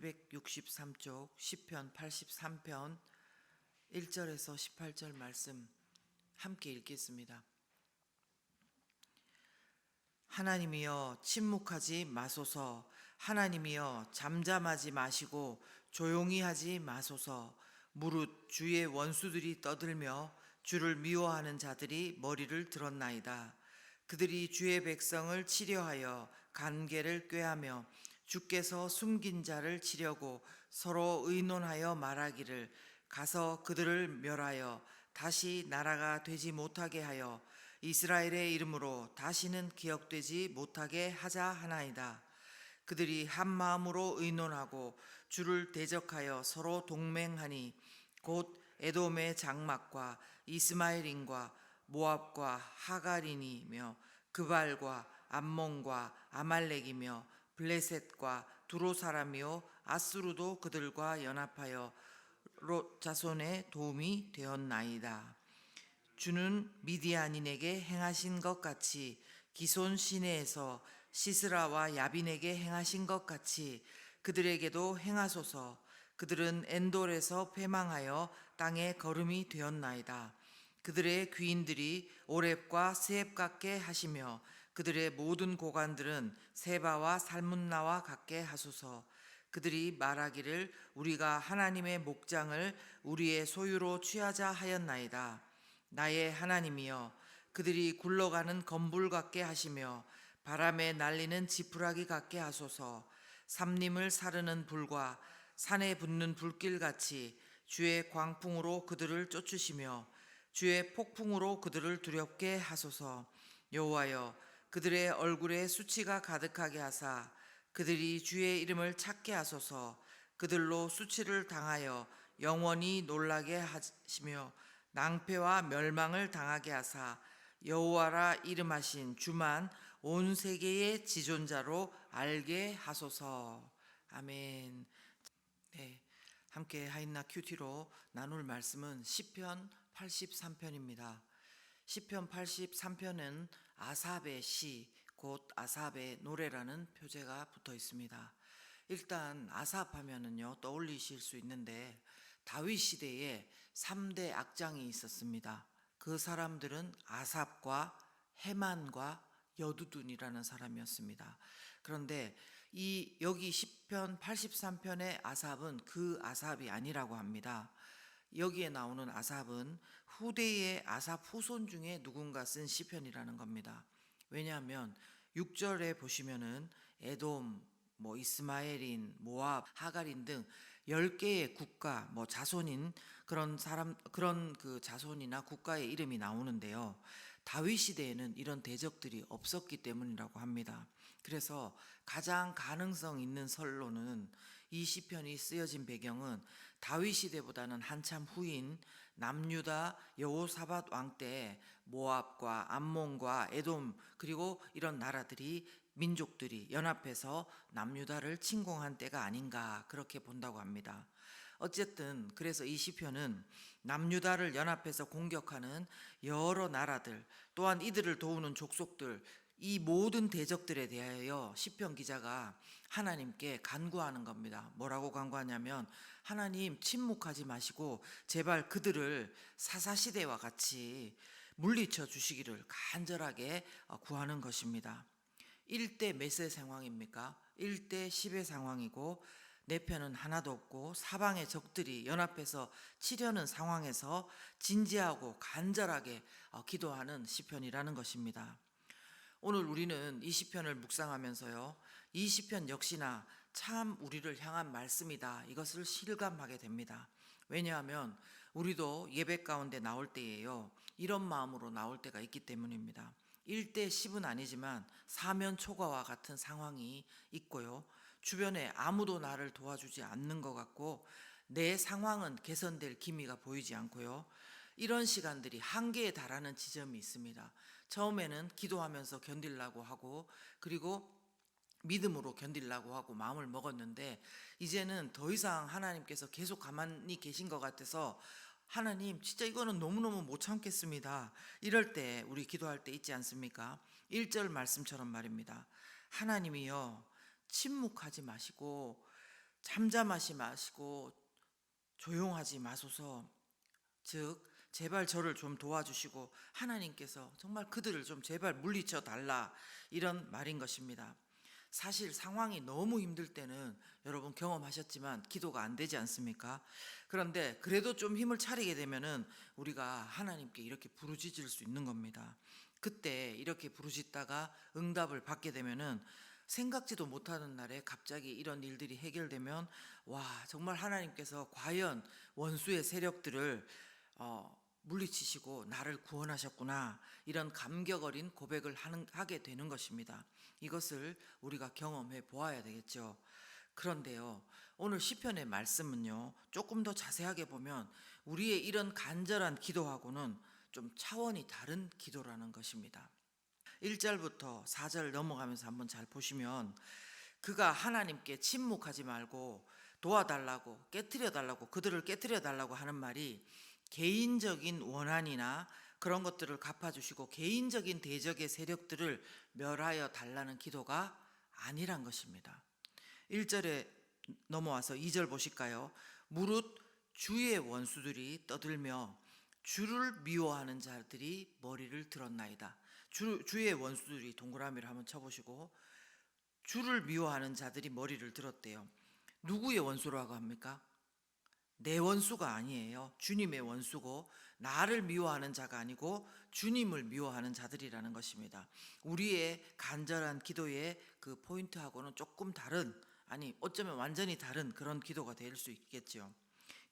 863쪽 10편 83편 1절에서 18절 말씀 함께 읽겠습니다. 하나님이여 침묵하지 마소서. 하나님이여 잠잠하지 마시고 조용히 하지 마소서. 무릇 주의 원수들이 떠들며 주를 미워하는 자들이 머리를 들었나이다. 그들이 주의 백성을 치려하여 간계를 꾀하며 주께서 숨긴 자를 치려고 서로 의논하여 말하기를 가서 그들을 멸하여 다시 나라가 되지 못하게 하여 이스라엘의 이름으로 다시는 기억되지 못하게 하자 하나이다. 그들이 한 마음으로 의논하고 주를 대적하여 서로 동맹하니 곧 에돔의 장막과 이스마엘인과 모압과 하갈인이며 그발과 암몬과 아말렉이며 블레셋과 두로 사람이요 아수르도 그들과 연합하여 롯 자손의 도움이 되었나이다. 주는 미디안인에게 행하신 것 같이 기손 시내에서 시스라와 야빈에게 행하신 것 같이 그들에게도 행하소서. 그들은 엔돌에서 패망하여 땅에 거름이 되었나이다. 그들의 귀인들이 오렙과 스앱 같게 하시며 그들의 모든 고관들은 세바와 살문나와 같게 하소서. 그들이 말하기를 우리가 하나님의 목장을 우리의 소유로 취하자 하였나이다. 나의 하나님이여 그들이 굴러가는 건불 같게 하시며 바람에 날리는 지푸라기 같게 하소서. 삼림을 사르는 불과 산에 붙는 불길 같이 주의 광풍으로 그들을 쫓으시며 주의 폭풍으로 그들을 두렵게 하소서. 여호와여 그들의 얼굴에 수치가 가득하게 하사 그들이 주의 이름을 찾게 하소서. 그들로 수치를 당하여 영원히 놀라게 하시며 낭패와 멸망을 당하게 하사 여호와라 이름하신 주만 온 세계의 지존자로 알게 하소서. 아멘. 네. 함께 하인나 큐티로 나눌 말씀은 시편 83편입니다. 시편 83편은 아삽의 시, 곧 아삽의 노래라는 표제가 붙어 있습니다. 일단 아삽 하면은요 떠올리실 수 있는데 다윗 시대에 3대 악장이 있었습니다. 그 사람들은 아삽과 해만과 여두둔이라는 사람이었습니다. 그런데 이 여기 10편 83편의 아삽은 그 아삽이 아니라고 합니다. 여기에 나오는 아삽은 후대의 아삽 후손 중에 누군가 쓴 시편이라는 겁니다. 왜냐하면 6절에 보시면은 에돔, 뭐 이스마엘인, 모압, 하갈인 등 10개의 국가, 뭐 자손인 그런 사람 그런 그 자손이나 국가의 이름이 나오는데요. 다윗 시대에는 이런 대적들이 없었기 때문이라고 합니다. 그래서 가장 가능성 있는 설로는 이 시편이 쓰여진 배경은 다윗 시대보다는 한참 후인 남유다 여호사밧 왕 때 모압과 암몬과 에돔 그리고 이런 나라들이 민족들이 연합해서 남유다를 침공한 때가 아닌가 그렇게 본다고 합니다. 어쨌든 그래서 이 시편은 남유다를 연합해서 공격하는 여러 나라들 또한 이들을 도우는 족속들 이 모든 대적들에 대하여 시편 기자가 하나님께 간구하는 겁니다. 뭐라고 간구하냐면 하나님 침묵하지 마시고 제발 그들을 사사 시대와 같이 물리쳐 주시기를 간절하게 구하는 것입니다. 1대 몇의 상황입니까? 1대 10의 상황이고 내 편은 하나도 없고 사방의 적들이 연합해서 치려는 상황에서 진지하고 간절하게 기도하는 시편이라는 것입니다. 오늘 우리는 이 시편을 묵상하면서요. 이 시편 역시나 참 우리를 향한 말씀이다. 이것을 실감하게 됩니다. 왜냐하면 우리도 예배 가운데 나올 때에요. 이런 마음으로 나올 때가 있기 때문입니다. 1대 10은 아니지만 사면 초과와 같은 상황이 있고요. 주변에 아무도 나를 도와주지 않는 것 같고 내 상황은 개선될 기미가 보이지 않고요. 이런 시간들이 한계에 달하는 지점이 있습니다. 처음에는 기도하면서 견딜라고 하고 그리고 믿음으로 견딜라고 하고 마음을 먹었는데 이제는 더 이상 하나님께서 계속 가만히 계신 것 같아서 하나님 진짜 이거는 너무너무 못 참겠습니다. 이럴 때 우리 기도할 때 있지 않습니까? 1절 말씀처럼 말입니다. 하나님이여 침묵하지 마시고 잠잠하시 마시고 조용하지 마소서. 즉 제발 저를 좀 도와주시고 하나님께서 정말 그들을 좀 제발 물리쳐 달라 이런 말인 것입니다. 사실 상황이 너무 힘들 때는 여러분 경험하셨지만 기도가 안 되지 않습니까? 그런데 그래도 좀 힘을 차리게 되면은 우리가 하나님께 이렇게 부르짖을 수 있는 겁니다. 그때 이렇게 부르짖다가 응답을 받게 되면은 생각지도 못하는 날에 갑자기 이런 일들이 해결되면 와 정말 하나님께서 과연 원수의 세력들을 어, 물리치시고 나를 구원하셨구나 이런 감격 어린 고백을 하는, 하게 되는 것입니다. 이것을 우리가 경험해 보아야 되겠죠. 그런데요 오늘 시편의 말씀은요 조금 더 자세하게 보면 우리의 이런 간절한 기도하고는 좀 차원이 다른 기도라는 것입니다. 1절부터 4절 넘어가면서 한번 잘 보시면 그가 하나님께 침묵하지 말고 도와달라고 깨뜨려 달라고 그들을 깨뜨려 달라고 하는 말이 개인적인 원한이나 그런 것들을 갚아주시고 개인적인 대적의 세력들을 멸하여 달라는 기도가 아니란 것입니다. 1절에 넘어와서 2절 보실까요? 무릇 주의 원수들이 떠들며 주를 미워하는 자들이 머리를 들었나이다. 주, 주의 원수들이 동그라미를 한번 쳐보시고 주를 미워하는 자들이 머리를 들었대요. 누구의 원수라고 합니까? 내 원수가 아니에요. 주님의 원수고 나를 미워하는 자가 아니고 주님을 미워하는 자들이라는 것입니다. 우리의 간절한 기도의 그 포인트하고는 조금 다른 아니 어쩌면 완전히 다른 그런 기도가 될 수 있겠죠.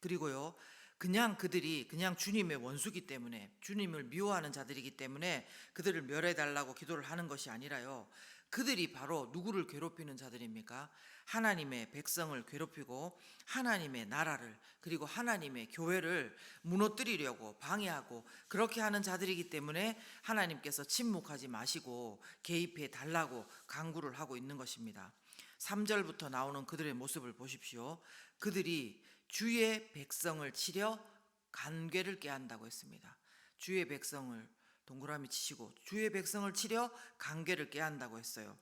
그리고요. 그냥 그들이 그냥 주님의 원수기 때문에 주님을 미워하는 자들이기 때문에 그들을 멸해 달라고 기도를 하는 것이 아니라요. 그들이 바로 누구를 괴롭히는 자들입니까? 하나님의 백성을 괴롭히고 하나님의 나라를 그리고 하나님의 교회를 무너뜨리려고 방해하고 그렇게 하는 자들이기 때문에 하나님께서 침묵하지 마시고 개입해 달라고 강구를 하고 있는 것입니다. 3절부터 나오는 그들의 모습을 보십시오. 그들이 주의 백성을 치려 간괴를 깨한다고 했습니다. 주의 백성을 동그라미 치시고 주의 백성을 치려 간괴를 깨한다고 했어요.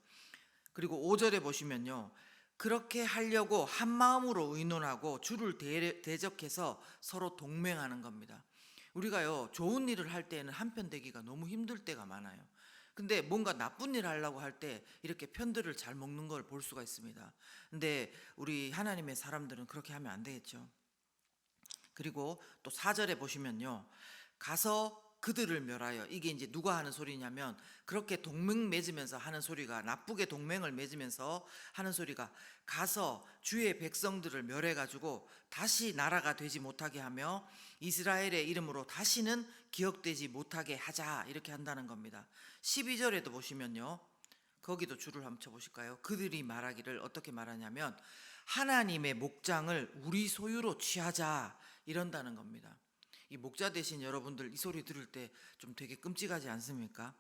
그리고 5절에 보시면요. 그렇게 하려고 한 마음으로 의논하고 주를 대- 대적해서 서로 동맹하는 겁니다. 우리가요 좋은 일을 할 때는 한편 되기가 너무 힘들 때가 많아요. 근데 뭔가 나쁜 일 하려고 할 때 이렇게 편들을 잘 먹는 걸 볼 수가 있습니다. 근데 우리 하나님의 사람들은 그렇게 하면 안 되겠죠. 그리고 또 4절에 보시면요. 가서 그들을 멸하여 이게 이제 누가 하는 소리냐면 그렇게 동맹 맺으면서 하는 소리가 나쁘게 동맹을 맺으면서 하는 소리가 가서 주의 백성들을 멸해 가지고 다시 나라가 되지 못하게 하며 이스라엘의 이름으로 다시는 기억되지 못하게 하자 이렇게 한다는 겁니다. 12절에도 보시면요. 거기도 줄을 한번 쳐 보실까요? 그들이 말하기를 어떻게 말하냐면 하나님의 목장을 우리 소유로 취하자 이런다는 겁니다. 이 목자 되신 여러분들 이 소리 들을 때 좀 되게 끔찍하지 않습니까?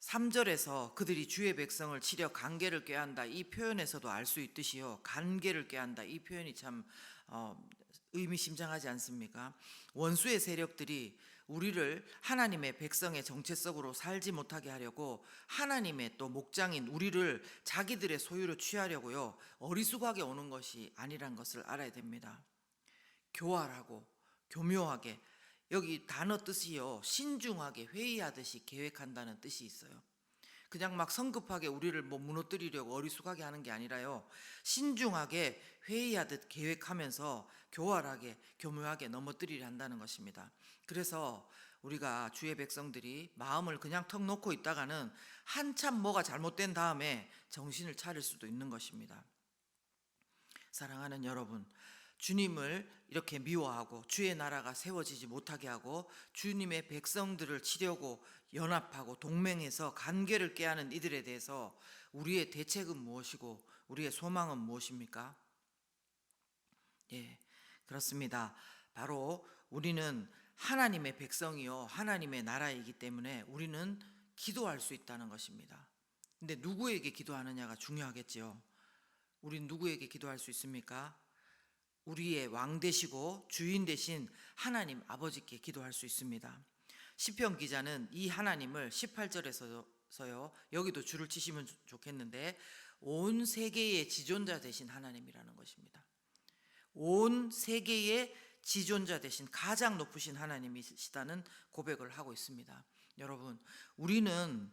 3절에서 그들이 주의 백성을 치려 간계를 꾀한다 이 표현에서도 알 수 있듯이요 간계를 꾀한다 이 표현이 참 어, 의미심장하지 않습니까? 원수의 세력들이 우리를 하나님의 백성의 정체성으로 살지 못하게 하려고 하나님의 또 목장인 우리를 자기들의 소유로 취하려고요 어리숙하게 오는 것이 아니란 것을 알아야 됩니다. 교활하고 교묘하게 여기 단어 뜻이요 신중하게 회의하듯이 계획한다는 뜻이 있어요. 그냥 막 성급하게 우리를 뭐 무너뜨리려고 어리숙하게 하는 게 아니라요 신중하게 회의하듯 계획하면서 교활하게 교묘하게 넘어뜨리려 한다는 것입니다. 그래서 우리가 주의 백성들이 마음을 그냥 턱 놓고 있다가는 한참 뭐가 잘못된 다음에 정신을 차릴 수도 있는 것입니다. 사랑하는 여러분, 주님을 이렇게 미워하고 주의 나라가 세워지지 못하게 하고 주님의 백성들을 치려고 연합하고 동맹해서 관계를 깨하는 이들에 대해서 우리의 대책은 무엇이고 우리의 소망은 무엇입니까? 예, 그렇습니다. 바로 우리는 하나님의 백성이요, 하나님의 나라이기 때문에 우리는 기도할 수 있다는 것입니다. 근데 누구에게 기도하느냐가 중요하겠지요. 우린 누구에게 기도할 수 있습니까? 우리의 왕 되시고 주인 되신 하나님 아버지께 기도할 수 있습니다. 시편 기자는 이 하나님을 18절에서 중에서요. 여기도 줄을 치시면 좋- 좋겠는데 온 세계의 지존자 되신 하나님이라는 것입니다. 온 세계의 지존자 되신 가장 높으신 하나님이시다는 고백을 하고 있습니다. 여러분, 우리는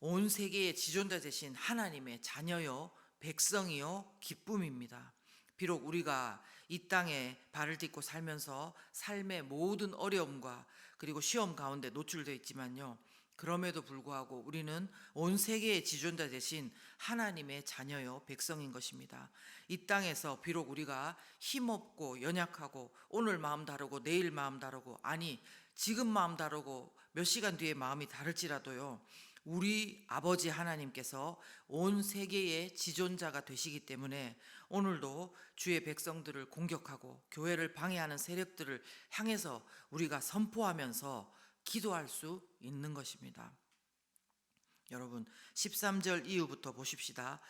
온 세계의 지존자 되신 하나님의 자녀요, 백성이요, 기쁨입니다. 비록 우리가 이 땅에 발을 딛고 살면서 삶의 모든 어려움과 그리고 시험 가운데 노출되어 있지만요. 그럼에도 불구하고 우리는 온 세계의 지존자 되신 하나님의 자녀요 백성인 것입니다. 이 땅에서 비록 우리가 힘없고 연약하고 오늘 마음 다르고 내일 마음 다르고 아니 지금 마음 다르고 몇 시간 뒤에 마음이 다를지라도요. 우리 아버지 하나님께서 온 세계의 지존자가 되시기 때문에 오늘도 주의 백성들을 공격하고 교회를 방해하는 세력들을 향해서 우리가 선포하면서 기도할 수 있는 것입니다. 여러분 13절 이후부터 보십시다.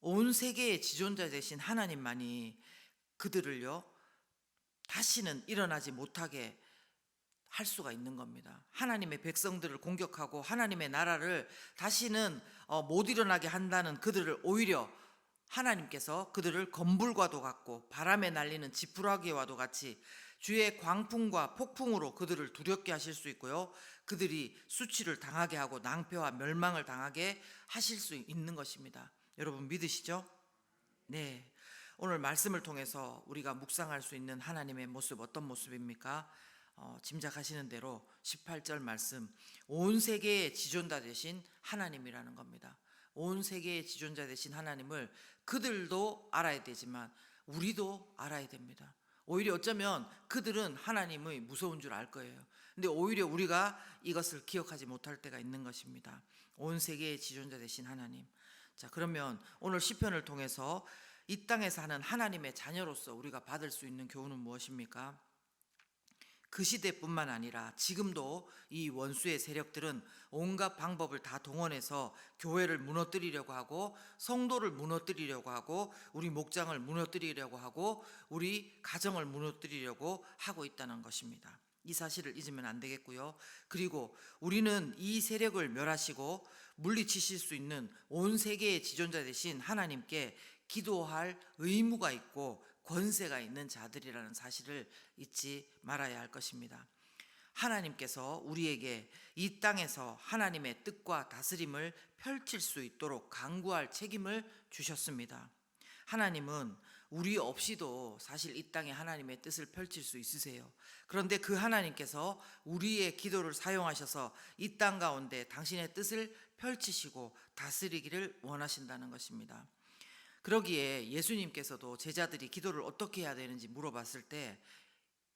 온 세계의 지존자 되신 하나님만이 그들을요 다시는 일어나지 못하게 할 수가 있는 겁니다. 하나님의 백성들을 공격하고 하나님의 나라를 다시는 어, 못 일어나게 한다는 그들을 오히려 하나님께서 그들을 건불과도 같고 바람에 날리는 지푸라기와도 같이 주의 광풍과 폭풍으로 그들을 두렵게 하실 수 있고요. 그들이 수치를 당하게 하고 낭패와 멸망을 당하게 하실 수 있는 것입니다. 여러분 믿으시죠? 네. 오늘 말씀을 통해서 우리가 묵상할 수 있는 하나님의 모습 어떤 모습입니까? 어, 짐작하시는 대로 18절 말씀 온 세계의 지존자 되신 하나님이라는 겁니다. 온 세계의 지존자 되신 하나님을 그들도 알아야 되지만 우리도 알아야 됩니다. 오히려 어쩌면 그들은 하나님의 무서운 줄 알 거예요. 근데 오히려 우리가 이것을 기억하지 못할 때가 있는 것입니다. 온 세계의 지존자 되신 하나님. 자, 그러면 오늘 시편을 통해서 이 땅에서 하는 하나님의 자녀로서 우리가 받을 수 있는 교훈은 무엇입니까? 그 시대뿐만 아니라 지금도 이 원수의 세력들은 온갖 방법을 다 동원해서 교회를 무너뜨리려고 하고 성도를 무너뜨리려고 하고 우리 목장을 무너뜨리려고 하고 우리 가정을 무너뜨리려고 하고 있다는 것입니다. 이 사실을 잊으면 안 되겠고요. 그리고 우리는 이 세력을 멸하시고 물리치실 수 있는 온 세계의 지존자 되신 하나님께 기도할 의무가 있고 권세가 있는 자들이라는 사실을 잊지 말아야 할 것입니다. 하나님께서 우리에게 이 땅에서 하나님의 뜻과 다스림을 펼칠 수 있도록 강구할 책임을 주셨습니다. 하나님은 우리 없이도 사실 이 땅에 하나님의 뜻을 펼칠 수 있으세요. 그런데 그 하나님께서 우리의 기도를 사용하셔서 이 땅 가운데 당신의 뜻을 펼치시고 다스리기를 원하신다는 것입니다. 그러기에 예수님께서도 제자들이 기도를 어떻게 해야 되는지 물어봤을 때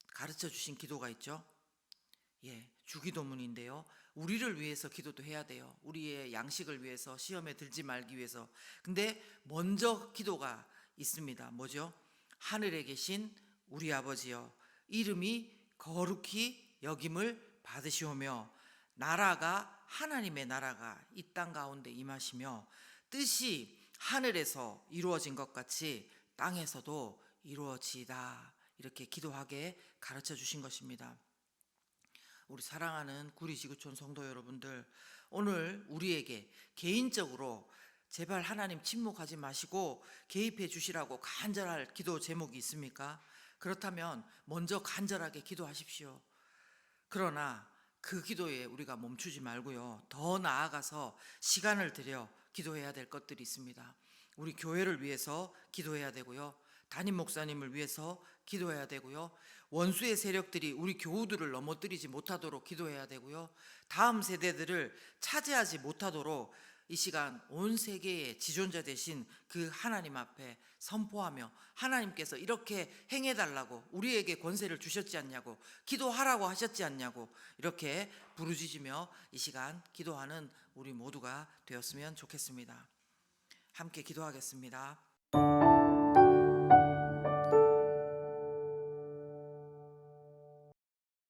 가르쳐 주신 기도가 있죠. 예, 주기도문인데요. 우리를 위해서 기도도 해야 돼요. 우리의 양식을 위해서 시험에 들지 말기 위해서. 근데 먼저 기도가 있습니다. 뭐죠? 하늘에 계신 우리 아버지여 이름이 거룩히 여김을 받으시오며 나라가 하나님의 나라가 이 땅 가운데 임하시며 뜻이 하늘에서 이루어진 것 같이 땅에서도 이루어지다. 이렇게 기도하게 가르쳐 주신 것입니다. 우리 사랑하는 구리 지구촌 성도 여러분들, 오늘 우리에게 개인적으로 제발 하나님 침묵하지 마시고 개입해 주시라고 간절할 기도 제목이 있습니까? 그렇다면 먼저 간절하게 기도하십시오. 그러나 그 기도에 우리가 멈추지 말고요. 더 나아가서 시간을 들여 기도해야 될 것들이 있습니다. 우리 교회를 위해서 기도해야 되고요. 담임 목사님을 위해서 기도해야 되고요. 원수의 세력들이 우리 교우들을 넘어뜨리지 못하도록 기도해야 되고요. 다음 세대들을 차지하지 못하도록 이 시간 온 세계의 지존자 되신 그 하나님 앞에 선포하며 하나님께서 이렇게 행해달라고 우리에게 권세를 주셨지 않냐고 기도하라고 하셨지 않냐고 이렇게 부르짖으며 이 시간 기도하는 우리 모두가 되었으면 좋겠습니다. 함께 기도하겠습니다.